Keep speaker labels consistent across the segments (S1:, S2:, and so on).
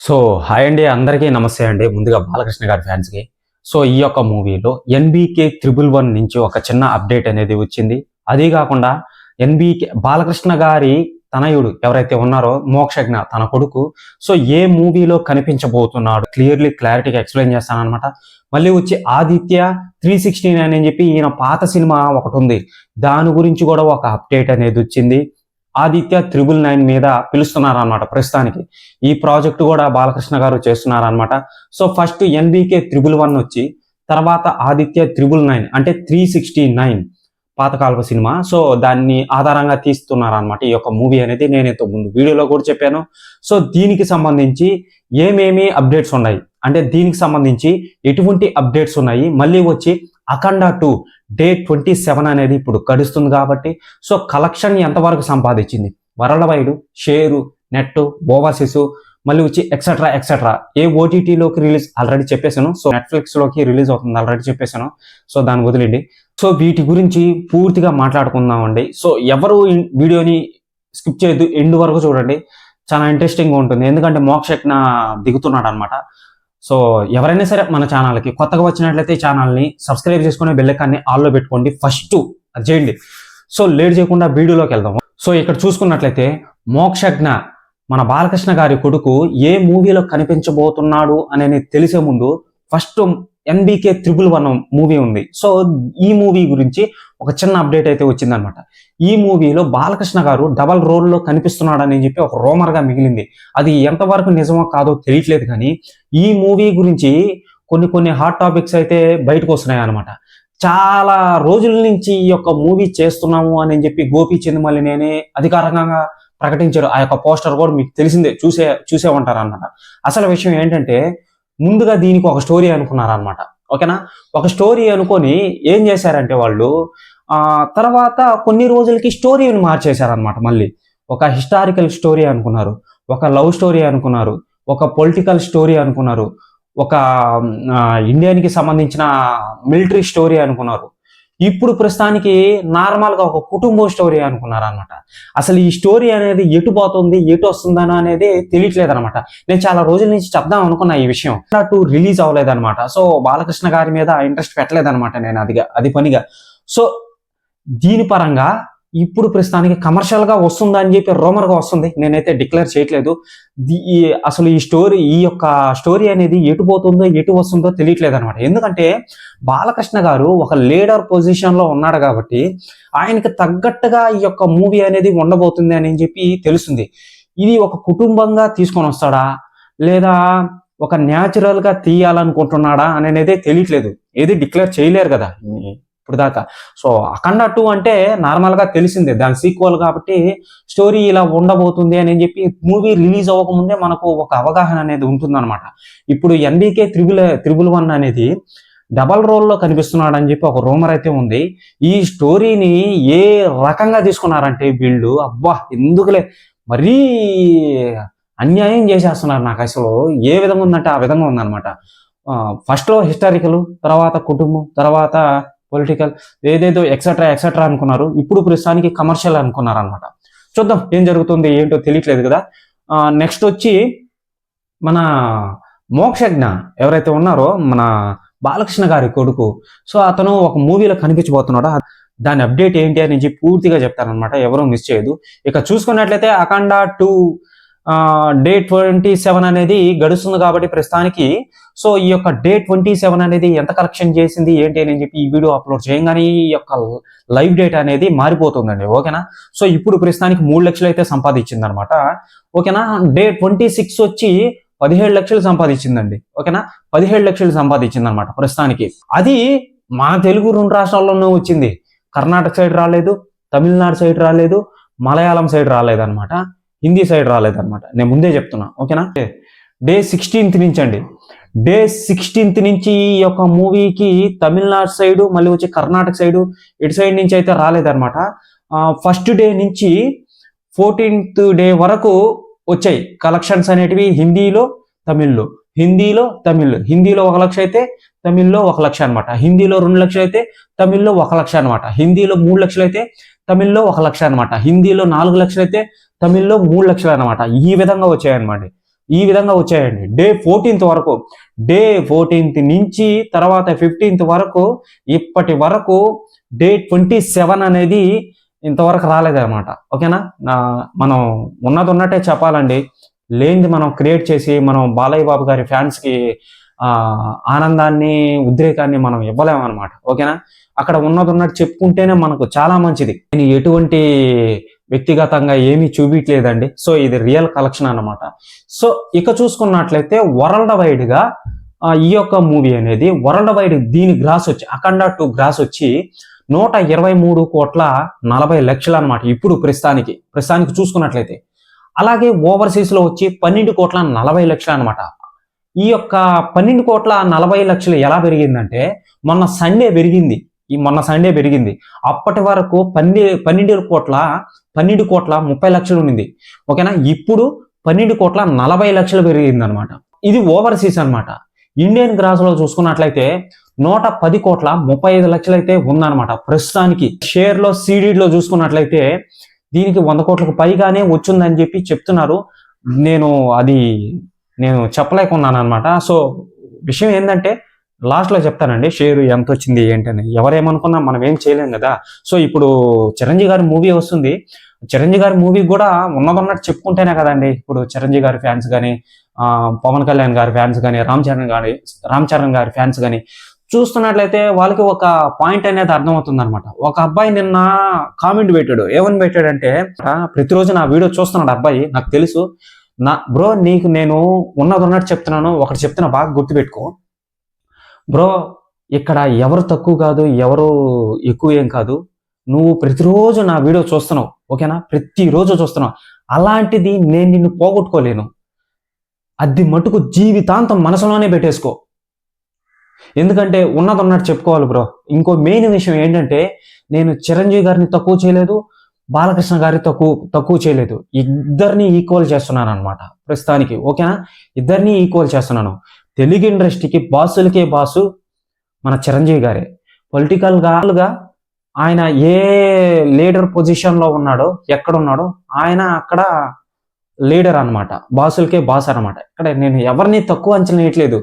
S1: So hi అండి అందరికీ నమస్తే అండి. ముందుగా బాలకృష్ణ గారి ఫ్యాన్స్కి. సో ఈ యొక్క మూవీలో ఎన్బికే త్రిబుల్ వన్ నుంచి ఒక చిన్న అప్డేట్ అనేది వచ్చింది. అదే కాకుండా ఎన్బికే బాలకృష్ణ గారి తనయుడు ఎవరైతే ఉన్నారో మోక్షజ్ఞ తన కొడుకు సో ఏ మూవీలో కనిపించబోతున్నాడు? క్లియర్లీ క్లారిటీగా ఎక్స్ప్లెయిన్ చేస్తానమాట మళ్ళీ వచ్చి ఆదిత్య త్రీ సిక్స్టీ నైన్ అని చెప్పి ఈయన పాత సినిమా ఒకటి ఉంది. దాని గురించి కూడా ఒక అప్డేట్ అనేది వచ్చింది. ఆదిత్య త్రిబుల్ నైన్ మీద పిలుస్తున్నారనమాట ప్రస్తుతానికి. ఈ ప్రాజెక్ట్ కూడా బాలకృష్ణ గారు చేస్తున్నారనమాట so first NBK triple one వచ్చి తర్వాత ఆదిత్య త్రిబుల్ నైన్ అంటే త్రీ సిక్స్టీ నైన్ పాతకాలపు సినిమా. సో దాన్ని ఆధారంగా తీస్తున్నారనమాట ఈ యొక్క మూవీ అనేది. నేను ఇంతకు ముందు వీడియోలో కూడా చెప్పాను. సో దీనికి సంబంధించి ఏమేమి అప్డేట్స్ ఉన్నాయి? అంటే దీనికి సంబంధించి ఎటువంటి అప్డేట్స్ ఉన్నాయి? మళ్ళీ వచ్చి Akhanda two day twenty seven అనేది ఇప్పుడు గడుస్తుంది కాబట్టి సో కలెక్షన్ ఎంతవరకు సంపాదించింది? World wide share net overseas మళ్ళీ వచ్చి ఎక్సెట్రా ఎక్సెట్రా ఏ ఓటీటీలోకి రిలీజ్ ఆల్రెడీ చెప్పేశాను. సో నెట్ఫ్లిక్స్లోకి రిలీజ్ అవుతుంది ఆల్రెడీ చెప్పేశాను. సో దాన్ని వదిలేండి సో వీటి గురించి పూర్తిగా మాట్లాడుకుందామండి. సో ఎవరు వీడియోని స్కిప్ చేయొద్దు. ఎండ్ వరకు చూడండి. చాలా ఇంట్రెస్టింగ్ ఉంటుంది. ఎందుకంటే మోక్షక్న దిగుతున్నాడు అనమాట సో ఎవరైనా సరే మన ఛానల్కి కొత్తగా వచ్చినట్లయితే ఈ ఛానల్ని సబ్స్క్రైబ్ చేసుకునే బెల్లకాన్ని ఆల్లో పెట్టుకోండి. ఫస్ట్ అది చేయండి. సో లేట్ చేయకుండా వీడియోలోకి వెళ్దాం. సో ఇక్కడ చూసుకున్నట్లయితే మోక్షజ్ఞ మన బాలకృష్ణ గారి కొడుకు ఏ మూవీలో కనిపించబోతున్నాడు అనేది తెలిసే ముందు first NBK triple one movie ఉంది. సో ఈ మూవీ గురించి ఒక చిన్న అప్డేట్ అయితే వచ్చిందనమాట. ఈ మూవీలో బాలకృష్ణ గారు డబల్ రోల్లో కనిపిస్తున్నాడని చెప్పి ఒక రోమర్గా మిగిలింది. అది ఎంతవరకు నిజమో కాదో తెలియట్లేదు కానీ ఈ మూవీ గురించి కొన్ని కొన్ని హాట్ టాపిక్స్ అయితే బయటకు వస్తున్నాయి అనమాట చాలా రోజుల నుంచి ఈ యొక్క మూవీ చేస్తున్నాము అని చెప్పి గోపి చందమల్లి నేనే అధికారికంగా ప్రకటించారు. ఆ యొక్క పోస్టర్ కూడా మీకు తెలిసిందే చూసే చూసే ఉంటారు అనమాట అసలు విషయం ఏంటంటే ముందుగా దీనికి ఒక స్టోరీ అనుకున్నారనమాట ఓకేనా? ఒక స్టోరీ అనుకొని ఏం చేశారంటే వాళ్ళు ఆ తర్వాత కొన్ని రోజులకి స్టోరీని మార్చేశారనమాట మళ్ళీ. ఒక హిస్టారికల్ స్టోరీ అనుకున్నారు ఒక లవ్ స్టోరీ అనుకున్నారు ఒక పొలిటికల్ స్టోరీ అనుకున్నారు ఒక ఆ, ఇండియానికి సంబంధించిన మిలిటరీ స్టోరీ అనుకున్నారు. ఇప్పుడు ప్రస్తుతానికి నార్మల్గా ఒక కుటుంబ స్టోరీ అనుకున్నారు అనమాట అసలు ఈ స్టోరీ అనేది ఎటు పోతుంది ఎటు వస్తుందని అనేది తెలియట్లేదు అనమాట నేను చాలా రోజుల నుంచి చెప్దాం అనుకున్నా ఈ విషయం. టూ రిలీజ్ అవ్వలేదు అనమాట సో బాలకృష్ణ గారి మీద ఇంట్రెస్ట్ పెట్టలేదు అనమాట నేను అదిగా అది పనిగా. సో దీని పరంగా ఇప్పుడు ప్రస్తుతానికి కమర్షియల్గా వస్తుందా అని చెప్పి రూమర్గా వస్తుంది. నేనైతే డిక్లేర్ చేయట్లేదు. ఈ అసలు ఈ స్టోరీ ఈ యొక్క స్టోరీ అనేది ఎటు పోతుందో ఎటు వస్తుందో తెలియట్లేదు అనమాట ఎందుకంటే బాలకృష్ణ గారు ఒక లీడర్ పొజిషన్లో ఉన్నాడు కాబట్టి ఆయనకి తగ్గట్టుగా ఈ యొక్క మూవీ అనేది ఉండబోతుంది అని చెప్పి తెలుస్తుంది. ఇది ఒక కుటుంబంగా తీసుకొని వస్తాడా? లేదా ఒక న్యాచురల్గా తీయాలనుకుంటున్నాడా? అనేది తెలియట్లేదు. ఏది డిక్లేర్ చేయలేరు కదా. ఇప్పుడు దాకా సో అఖండ టూ అంటే నార్మల్గా తెలిసిందే. దాని సీక్వల్ కాబట్టి స్టోరీ ఇలా ఉండబోతుంది అని చెప్పి మూవీ రిలీజ్ అవ్వకముందే మనకు ఒక అవగాహన అనేది ఉంటుందన్నమాట. ఇప్పుడు ఎన్బీకే త్రిబుల్ త్రిబుల్ వన్ అనేది డబల్ రోల్లో కనిపిస్తున్నాడు అని చెప్పి ఒక రూమర్ అయితే ఉంది. ఈ స్టోరీని ఏ రకంగా తీసుకున్నారంటే వీళ్ళు అబ్బా ఎందుకులే మరీ అన్యాయం చేసేస్తున్నారు నాకు అసలు. ఏ విధంగా ఉందంటే ఆ విధంగా ఉందన్నమాట. ఫస్ట్ హిస్టారికల్ తర్వాత కుటుంబం తర్వాత పొలిటికల్ ఏదేదో ఎక్సెట్రా ఎక్సెట్రా అనుకున్నారు. ఇప్పుడు ప్రస్తుతానికి కమర్షియల్ అనుకున్నారు అనమాట చూద్దాం ఏం జరుగుతుంది ఏంటో తెలియట్లేదు కదా. నెక్స్ట్ వచ్చి మన మోక్షజ్ఞ ఎవరైతే ఉన్నారో మన బాలకృష్ణ గారి కొడుకు. సో అతను ఒక మూవీలో కనిపించబోతున్నాడు. దాని అప్డేట్ ఏంటి అని చెప్పి పూర్తిగా చెప్తారనమాట ఎవరూ మిస్ చేయదు ఇక చూసుకున్నట్లయితే Akhanda two day twenty seven అనేది గడుస్తుంది కాబట్టి ప్రస్తుతానికి. సో ఈ యొక్క డే ట్వంటీ సెవెన్ అనేది ఎంత కలెక్షన్ చేసింది ఏంటి అని చెప్పి ఈ వీడియో అప్లోడ్ చేయగానే ఈ యొక్క లైవ్ డేట్ అనేది మారిపోతుందండి ఓకేనా? సో ఇప్పుడు ప్రస్తుతానికి మూడు లక్షలు అయితే సంపాదించింది అనమాట ఓకేనా? డే ట్వంటీ సిక్స్ వచ్చి పదిహేడు లక్షలు సంపాదించిందండి ఓకేనా? పదిహేడు లక్షలు సంపాదించింది అనమాట ప్రస్తుతానికి. అది మన తెలుగు రెండు రాష్ట్రాల్లోనే వచ్చింది. కర్ణాటక సైడ్ రాలేదు తమిళనాడు సైడ్ రాలేదు మలయాళం సైడ్ రాలేదన్నమాట హిందీ సైడ్ రాలేదన్నమాట. నేను ముందే చెప్తున్నా ఓకేనా? డే సిక్స్టీన్త్ నుంచి అండి. డే సిక్స్టీన్త్ నుంచి ఈ యొక్క మూవీకి తమిళనాడు సైడు మళ్ళీ వచ్చి కర్ణాటక సైడు ఇటు సైడ్ నుంచి అయితే రాలేదన్నమాట. ఫస్ట్ డే నుంచి ఫోర్టీన్త్ డే వరకు వచ్చాయి కలెక్షన్స్ అనేటివి హిందీలో తమిళ్ళో. హిందీలో తమిళ్ హిందీలో ఒక లక్ష అయితే తమిళ్ళో ఒక లక్ష అనమాట హిందీలో రెండు లక్షలు అయితే తమిళ్ళో ఒక లక్ష అనమాట హిందీలో మూడు లక్షలు అయితే తమిళ్ళో ఒక లక్ష అనమాట హిందీలో నాలుగు లక్షలు అయితే తమిళ్ళో మూడు లక్షలు అనమాట ఈ విధంగా వచ్చాయన్నమాట. ఈ విధంగా వచ్చాయండి. డే ఫోర్టీన్త్ వరకు డే ఫోర్టీన్త్ నుంచి తర్వాత ఫిఫ్టీన్త్ వరకు ఇప్పటి వరకు డే ట్వంటీ సెవెన్ అనేది ఇంతవరకు రాలేదన్నమాట. ఓకేనా? మనం ఉన్నది ఉన్నట్టే చెప్పాలండి. లేనిది మనం క్రియేట్ చేసి మనం బాలయ్య బాబు గారి ఫ్యాన్స్కి ఆనందాన్ని ఉద్రేకాన్ని మనం ఇవ్వలేము అనమాట ఓకేనా? అక్కడ ఉన్నది ఉన్నట్టు చెప్పుకుంటేనే మనకు చాలా మంచిది. నేను ఎటువంటి వ్యక్తిగతంగా ఏమీ చూపించలేదండి సో ఇది రియల్ కలెక్షన్ అన్నమాట. సో ఇక చూసుకున్నట్లయితే వరల్డ్ వైడ్గా ఈ యొక్క మూవీ అనేది వరల్డ్ వైడ్ దీని గ్రాస్ వచ్చి అఖండ టూ గ్రాస్ వచ్చి నూట ఇరవై మూడు కోట్ల నలభై లక్షలు అనమాట ఇప్పుడు ప్రస్తుతానికి. ప్రస్తుతానికి చూసుకున్నట్లయితే. అలాగే ఓవర్సీస్లో వచ్చి పన్నెండు కోట్ల నలభై లక్షలు అనమాట ఈ యొక్క పన్నెండు కోట్ల నలభై లక్షలు ఎలా పెరిగిందంటే మొన్న సండే పెరిగింది. ఈ మొన్న సండే పెరిగింది. అప్పటి వరకు పన్నె పన్నెండు కోట్ల పన్నెండు కోట్ల ముప్పై లక్షలు ఉండింది. ఓకేనా? ఇప్పుడు పన్నెండు కోట్ల నలభై లక్షలు పెరిగింది అనమాట ఇది ఓవర్సీస్ అన్నమాట. ఇండియన్ గ్రాస్లో చూసుకున్నట్లయితే నూట పది కోట్ల ముప్పై ఐదు లక్షలు అయితే ఉందన్నమాట ప్రస్తుతానికి. షేర్లో సీడీలో చూసుకున్నట్లయితే దీనికి వంద కోట్లకు పైగానే వచ్చిందని చెప్పి చెప్తున్నారు. నేను అది నేను చెప్పలేకున్నాను అనమాట సో విషయం ఏంటంటే లాస్ట్లో చెప్తానండి షేర్ ఎంత వచ్చింది ఏంటని. ఎవరేమనుకున్నా మనం ఏం చేయలేం కదా. సో ఇప్పుడు చిరంజీవి గారి మూవీ వస్తుంది. చిరంజీవి గారి మూవీ కూడా ఉన్నదన్నట్టు చెప్పుకుంటేనే కదండి. ఇప్పుడు చిరంజీవి గారి ఫ్యాన్స్ కానీ పవన్ కళ్యాణ్ గారి ఫ్యాన్స్ కానీ రామ్ చరణ్ గారి రామ్ చరణ్ గారి ఫ్యాన్స్ కానీ చూస్తున్నట్లయితే వాళ్ళకి ఒక పాయింట్ అనేది అర్థమవుతుంది అనమాట ఒక అబ్బాయి నిన్న కామెంట్ పెట్టాడు. ఏమని పెట్టాడంటే ప్రతిరోజు నా వీడియో చూస్తున్నాడు అబ్బాయి నాకు తెలుసు. నా బ్రో నీకు నేను ఉన్నది ఉన్నట్టు చెప్తున్నాను. ఒకటి చెప్తున్నా బాగా గుర్తుపెట్టుకో. బ్రో ఇక్కడ ఎవరు తక్కువ కాదు ఎవరు ఎక్కువ ఏం కాదు. నువ్వు ప్రతిరోజు నా వీడియో చూస్తున్నావు ఓకేనా? ప్రతిరోజు చూస్తున్నావు. అలాంటిది నేను నిన్ను పోగొట్టుకోలేను. అది మటుకు జీవితాంతం మనసులోనే పెట్టేసుకో. ఎందుకంటే ఉన్నది ఉన్నట్టు చెప్పుకోవాలి బ్రో. ఇంకో మెయిన్ విషయం ఏంటంటే నేను చిరంజీవి గారిని తక్కువ చేయలేదు బాలకృష్ణ గారిని తక్కువ తక్కువ చేయలేదు. ఇద్దరిని ఈక్వల్ చేస్తున్నాను అనమాట ప్రస్తుతానికి ఓకేనా? ఇద్దరిని ఈక్వల్ చేస్తున్నాను. తెలుగు ఇండస్ట్రీకి బాసులకే బాసు మన చిరంజీవి గారే. పొలిటికల్గా ఆయన ఏ లీడర్ పొజిషన్లో ఉన్నాడో ఎక్కడ ఉన్నాడో ఆయన అక్కడ లీడర్ అన్నమాట. బాసులకే బాస్ అనమాట ఇక్కడ నేను ఎవరిని తక్కువ అంచనా వేయట్లేదు.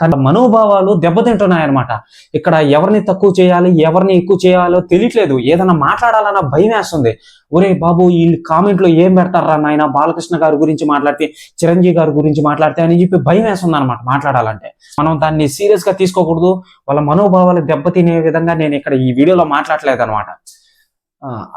S1: కానీ మనోభావాలు దెబ్బతింటున్నాయి అనమాట ఇక్కడ ఎవరిని తక్కువ చేయాలి ఎవరిని ఎక్కువ చేయాలో తెలియట్లేదు. ఏదైనా మాట్లాడాలన్న భయం వేస్తుంది. ఒరే బాబు ఈ కామెంట్లో ఏం పెడతారా నాయన? బాలకృష్ణ గారి గురించి మాట్లాడితే చిరంజీవి గారి గురించి మాట్లాడితే అని చెప్పి భయం వేస్తుంది అనమాట మాట్లాడాలంటే. మనం దాన్ని సీరియస్గా తీసుకోకూడదు. వాళ్ళ మనోభావాలు దెబ్బతినే విధంగా నేను ఇక్కడ ఈ వీడియోలో మాట్లాడలేదు అనమాట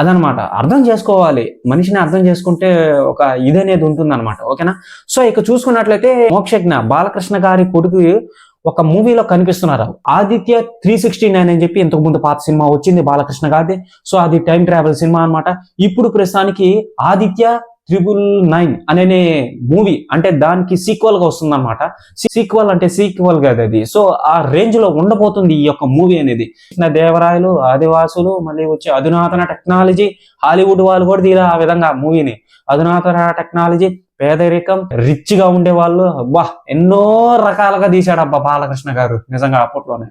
S1: అదనమాట. అర్థం చేసుకోవాలి. మనిషిని అర్థం చేసుకుంటే ఒక ఇది అనేది ఉంటుంది అనమాట ఓకేనా? సో ఇక చూసుకున్నట్లయితే మోక్షజ్ఞ బాలకృష్ణ గారి కొడుకు ఒక మూవీలో కనిపిస్తున్నారు. ఆదిత్య త్రీ సిక్స్టీ నైన్ అని చెప్పి ఇంతకు ముందు పాత సినిమా వచ్చింది బాలకృష్ణ గారిది. సో అది టైం ట్రావెల్ సినిమా అన్నమాట. ఇప్పుడు ప్రస్తుతానికి ఆదిత్య త్రిబుల్ నైన్ అనే మూవీ అంటే దానికి సీక్వల్గా వస్తుంది అనమాట సీక్వల్ అంటే సీక్వల్ కాదు అది. సో ఆ రేంజ్లో ఉండబోతుంది ఈ యొక్క మూవీ అనేది. నా దేవరాయలు ఆదివాసులు మళ్ళీ వచ్చి అధునాతన టెక్నాలజీ హాలీవుడ్ వాళ్ళు కూడా తీరా ఆ విధంగా మూవీని అధునాతన టెక్నాలజీ పేదరికం రిచ్గా ఉండే వాళ్ళు అబ్బా ఎన్నో రకాలుగా తీశాడు అబ్బా బాలకృష్ణ గారు. నిజంగా అప్పట్లోనే.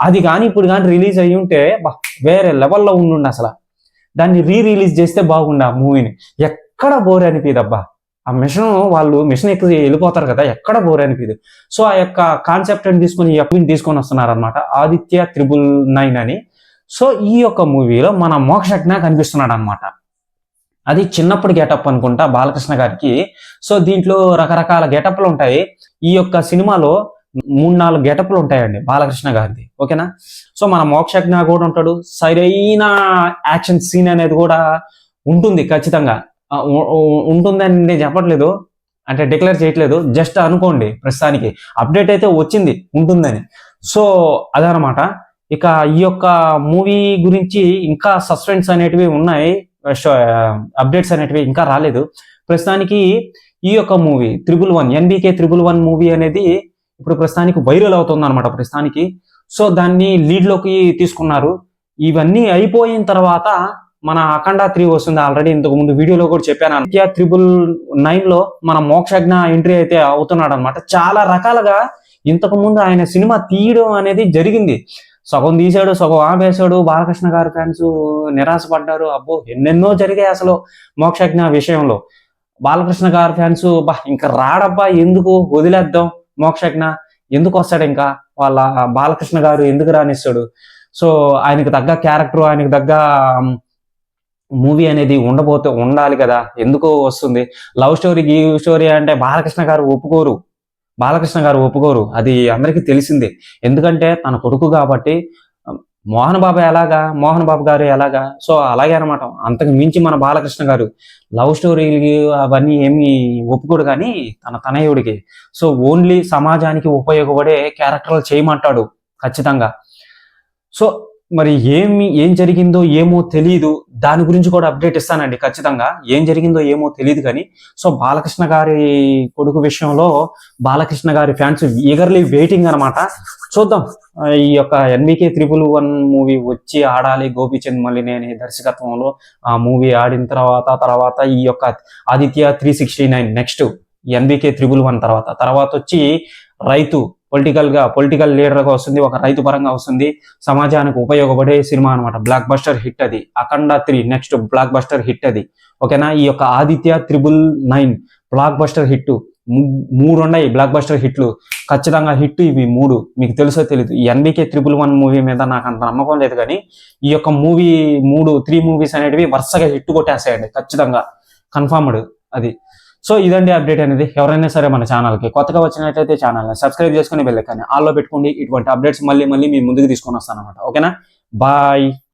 S1: అది కానీ ఇప్పుడు కానీ రిలీజ్ అయ్యి ఉంటే వేరే లెవెల్లో ఉండు అసలు. దాన్ని రీ రిలీజ్ చేస్తే బాగుండు ఆ మూవీని ఎక్కడ బోర్ అనిపిదు అబ్బా. ఆ మిషన్ వాళ్ళు మిషన్ ఎక్కి వెళ్ళిపోతారు కదా ఎక్కడ బోర్ అనిపిదు సో ఆ యొక్క కాన్సెప్ట్ అని తీసుకొని ఈ యొక్క తీసుకొని వస్తున్నారు అనమాట ఆదిత్య త్రిబుల్ నైన్ అని. సో ఈ యొక్క మూవీలో మన మోక్షజ్ఞ కనిపిస్తున్నాడు అనమాట అది చిన్నప్పుడు గెటప్ అనుకుంటా బాలకృష్ణ గారికి. సో దీంట్లో రకరకాల గెటప్లు ఉంటాయి. ఈ యొక్క సినిమాలో మూడు నాలుగు గెటప్లు ఉంటాయండి బాలకృష్ణ గారిది. ఓకేనా? సో మన మోక్షజ్ఞ కూడా ఉంటాడు. సరైన యాక్షన్ సీన్ అనేది కూడా ఉంటుంది ఖచ్చితంగా. ఉంటుందని నేను చెప్పట్లేదు. అంటే డిక్లేర్ చేయట్లేదు. జస్ట్ అనుకోండి ప్రస్తుతానికి. అప్డేట్ అయితే వచ్చింది ఉంటుందని. సో అదనమాట. ఇక ఈ యొక్క మూవీ గురించి ఇంకా సస్పెన్స్ అనేటివి ఉన్నాయి. అప్డేట్స్ అనేటివి ఇంకా రాలేదు. ప్రస్తుతానికి ఈ యొక్క movie triple one NBK triple one movie అనేది ఇప్పుడు ప్రస్తుతానికి వైరల్ అవుతుంది అనమాట ప్రస్తుతానికి. సో దాన్ని లీడ్లోకి తీసుకున్నారు. ఇవన్నీ అయిపోయిన తర్వాత మన అఖండ త్రీ వస్తుంది. ఆల్రెడీ ఇంతకు ముందు వీడియోలో కూడా చెప్పాను. నిత్య త్రిబుల్ నైన్లో మన మోక్షజ్ఞ ఎంట్రీ అయితే అవుతున్నాడు అనమాట చాలా రకాలుగా ఇంతకు ముందు ఆయన సినిమా తీయడం అనేది జరిగింది. సగం తీశాడు సగం ఆపేశాడు. బాలకృష్ణ గారు ఫ్యాన్స్ నిరాశపడ్డారు. అబ్బో ఎన్నెన్నో జరిగాయి అసలు మోక్షజ్ఞ విషయంలో. బాలకృష్ణ గారి ఫ్యాన్స్ బా ఇంకా రాడబ్బా ఎందుకు వదిలేద్దాం మోక్షజ్ఞ? ఎందుకు వస్తాడు ఇంకా? వాళ్ళ బాలకృష్ణ గారు ఎందుకు రానిస్తాడు? సో ఆయనకు తగ్గ క్యారెక్టర్ ఆయనకు తగ్గ మూవీ అనేది ఉండబోతే ఉండాలి కదా? ఎందుకు వస్తుంది. లవ్ స్టోరీ గీ స్టోరీ అంటే బాలకృష్ణ గారు ఒప్పుకోరు. బాలకృష్ణ గారు ఒప్పుకోరు. అది అందరికీ తెలిసిందే. ఎందుకంటే తన కొడుకు కాబట్టి మోహన్ బాబు ఎలాగా? మోహన్ బాబు గారు ఎలాగా? సో అలాగే అనమాట అంతకు మించి మన బాలకృష్ణ గారు లవ్ స్టోరీలు అవన్నీ ఏమి ఒప్పుకోడు కానీ తన తనయుడికి. సో ఓన్లీ సమాజానికి ఉపయోగపడే క్యారెక్టర్లు చేయమంటాడు ఖచ్చితంగా. సో మరి ఏమి ఏం జరిగిందో ఏమో తెలియదు దాని గురించి కూడా అప్డేట్ ఇస్తానండి ఖచ్చితంగా. ఏం జరిగిందో ఏమో తెలియదు కానీ సో బాలకృష్ణ గారి కొడుకు విషయంలో బాలకృష్ణ గారి ఫ్యాన్స్ ఈగర్లీ వెయిటింగ్ అన్నమాట. చూద్దాం. ఈ యొక్క ఎన్వికే త్రిపుల్ వన్ మూవీ వచ్చి ఆడాలి గోపీచంద్ మల్లినేని దర్శకత్వంలో. ఆ మూవీ ఆడిన తర్వాత తర్వాత ఈ యొక్క Aditya three sixty nine next NBK triple one తర్వాత. తర్వాత వచ్చి రైతు పొలిటికల్గా పొలిటికల్ లీడర్గా వస్తుంది ఒక రైతు పరంగా వస్తుంది. సమాజానికి ఉపయోగపడే సినిమా అన్నమాట. బ్లాక్ బస్టర్ హిట్ అది. Akhanda three next blockbuster hit అది ఓకేనా ఈ యొక్క Aditya triple nine blockbuster hit మూడు ఉన్నాయి బ్లాక్ బస్టర్ హిట్లు ఖచ్చితంగా హిట్ ఇవి మూడు. మీకు తెలుసో తెలియదు ఈ ఎన్బికే త్రిబుల్ వన్ మూవీ మీద నాకు అంత నమ్మకం లేదు కానీ ఈ యొక్క మూవీ మూడు త్రీ మూవీస్ అనేటివి వరుసగా హిట్ కొట్టేసాయండి ఖచ్చితంగా. కన్ఫర్మ్డ్ అది. సో ఇదండి అప్డేట్ అనేది. ఎవరైనా సరే మన ఛానల్కి కొత్తగా వచ్చినట్లయితే ఛానల్ని సబ్స్క్రైబ్ చేసుకుని వెళ్ళకండి ఆల్లో పెట్టుకోండి. ఇటువంటి అప్డేట్స్ మళ్ళీ మళ్ళీ మీ ముందుకు తీసుకొని వస్తాను అనమాట ఓకేనా? బాయ్.